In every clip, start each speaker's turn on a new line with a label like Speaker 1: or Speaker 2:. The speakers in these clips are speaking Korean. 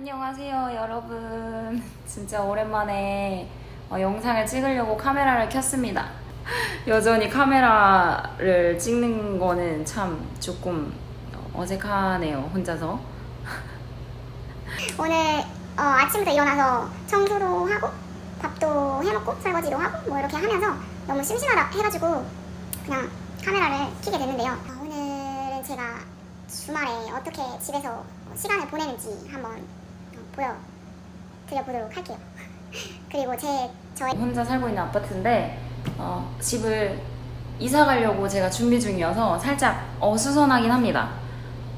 Speaker 1: 안녕하세요, 여러분. 진짜 오랜만에 어, 영상을 찍으려고 카메라를 켰습니다. 여전히 카메라를 찍는 거는 참 조금 어색하네요, 혼자서.
Speaker 2: 오늘 어, 아침부터 일어나서 청소도 하고 밥도 해먹고 설거지도 하고 뭐 이렇게 하면서 너무 심심하다 해가지고 그냥 카메라를 켜게 됐는데요. 어, 오늘은 제가 주말에 어떻게 집에서 시간을 보내는지 한번 어, 보여드려보도록 할게요. 그리고 제 저의
Speaker 1: 혼자 살고 있는 아파트인데 어, 집을 이사 가려고 제가 준비 중이어서 살짝 어수선하긴 합니다.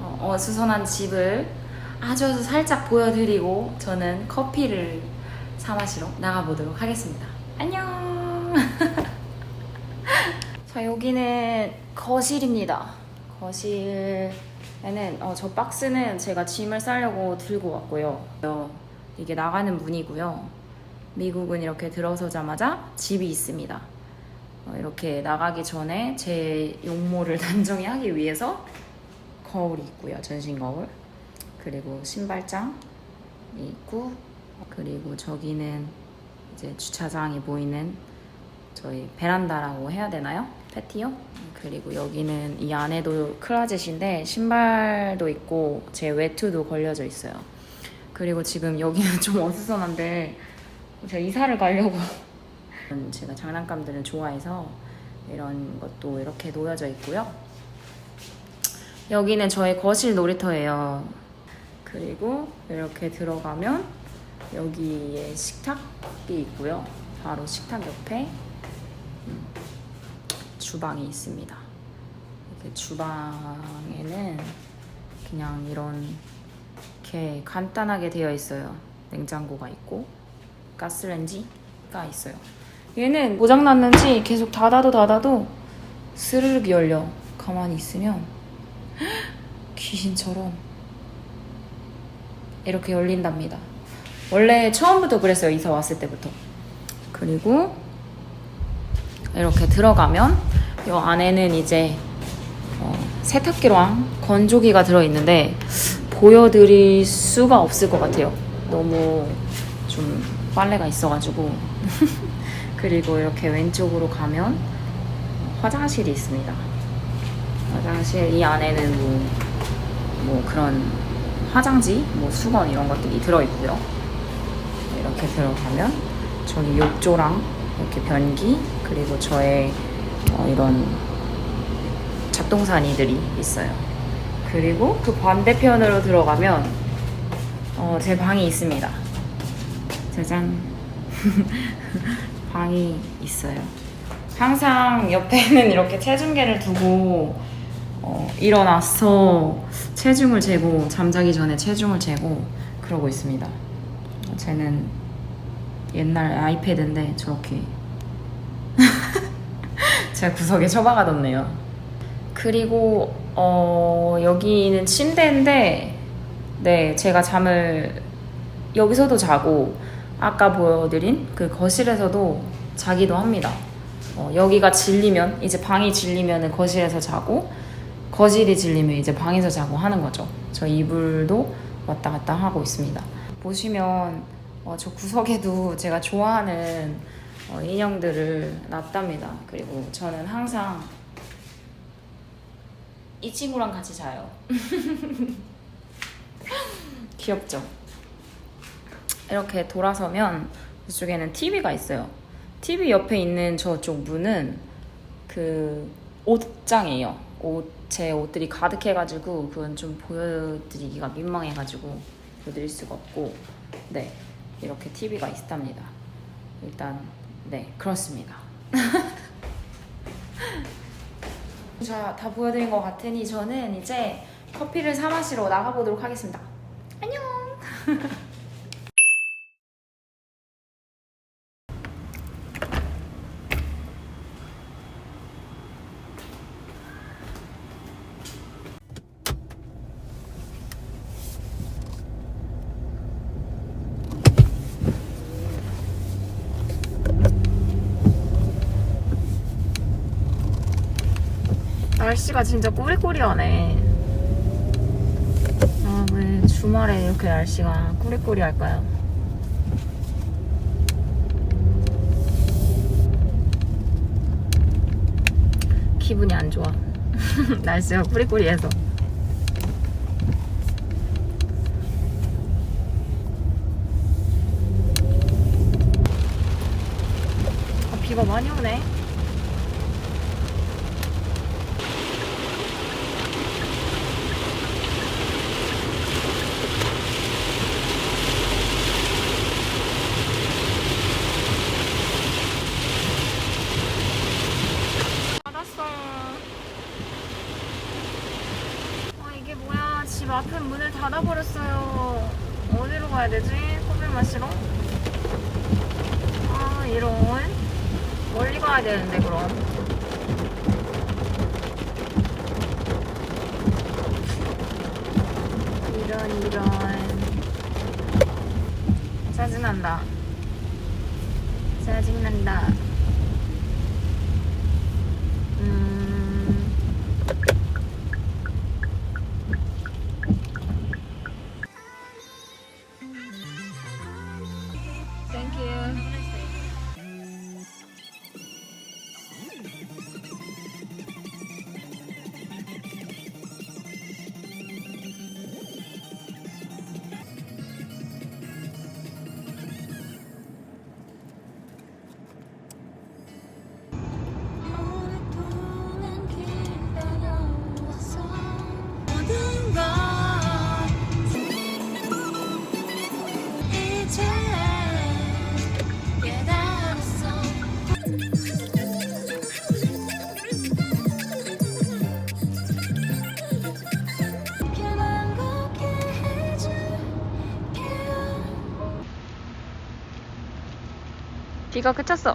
Speaker 1: 어, 어수선한 집을 아주 아주 살짝 보여드리고 저는 커피를 사 마시러 나가보도록 하겠습니다. 안녕! 자, 여기는 거실입니다. 거실에는 어, 저 박스는 제가 짐을 싸려고 들고 왔고요. 어, 이게 나가는 문이고요. 미국은 이렇게 들어서자마자 집이 있습니다. 어, 이렇게 나가기 전에 제 용모를 단정히 하기 위해서 거울이 있고요. 전신 거울. 그리고 신발장이 있고 그리고 저기는 이제 주차장이 보이는 저희 베란다라고 해야 되나요? 패티오? 그리고 여기는 이 안에도 클라젯인데 신발도 있고 제 외투도 걸려져 있어요. 그리고 지금 여기는 좀 어수선한데 제가 이사를 가려고 제가 장난감들을 좋아해서 이런 것도 이렇게 놓여져 있고요. 여기는 저의 거실 놀이터예요. 그리고 이렇게 들어가면 여기에 식탁이 있고요. 바로 식탁 옆에 음, 주방이 있습니다. 주방에는 그냥 이렇게 간단하게 되어 있어요. 냉장고가 있고 가스레인지가 있어요. 얘는 고장났는지 계속 닫아도 닫아도 스르륵 열려. 가만히 있으면 귀신처럼 이렇게 열린답니다. 원래 처음부터 그랬어요. 이사 왔을 때부터. 그리고 이렇게 들어가면 이 안에는 이제 어, 세탁기랑 건조기가 들어있는데 보여드릴 수가 없을 것 같아요. 너무 좀 빨래가 있어가지고 그리고 이렇게 왼쪽으로 가면 화장실이 있습니다. 화장실 이 안에는 뭐, 뭐 그런 화장지, 뭐 수건 이런 것들이 들어있고요. 이렇게 들어가면 저기 욕조랑 이렇게 변기 그리고 저의 어, 이런 잡동사니들이 있어요. 그리고 그 반대편으로 들어가면 어, 제 방이 있습니다. 짜잔. 방이 있어요. 항상 옆에는 이렇게 체중계를 두고 어, 일어나서 체중을 재고 잠자기 전에 체중을 재고 그러고 있습니다. 쟤는 옛날 아이패드인데 저렇게 제가 구석에 처박아뒀네요. 그리고 어, 여기는 침대인데 네 제가 잠을 여기서도 자고 아까 보여드린 그 거실에서도 자기도 합니다. 어, 여기가 질리면 이제 방이 질리면 거실에서 자고 거실이 질리면 이제 방에서 자고 하는 거죠. 저 이불도 왔다 갔다 하고 있습니다. 보시면 어, 저 구석에도 제가 좋아하는 어, 인형들을 놨답니다. 그리고 저는 항상 이 친구랑 같이 자요. 귀엽죠? 이렇게 돌아서면 이쪽에는 TV가 있어요. TV 옆에 있는 저쪽 문은 그 옷장이에요. 옷, 제 옷들이 가득해가지고 그건 좀 보여드리기가 민망해가지고 보여드릴 수가 없고 네 이렇게 TV가 있답니다. 일단 네 그렇습니다. 자 다 보여드린 것 같으니 저는 이제 커피를 사 마시러 나가보도록 하겠습니다. 안녕. 날씨가 진짜 꾸리꾸리하네. 아, 왜 주말에 이렇게 날씨가 꾸리꾸리할까요? 기분이 안 좋아. 날씨가 꾸리꾸리해서. 아, 비가 많이 오네. 받았어. 아 이게 뭐야? 집 앞에 문을 닫아버렸어요. 어디로 가야 되지? 커피 마시러? 아 이런. 멀리 가야 되는데 그럼. 이런 이런. 짜증난다. 짜증난다. 비가 그쳤어.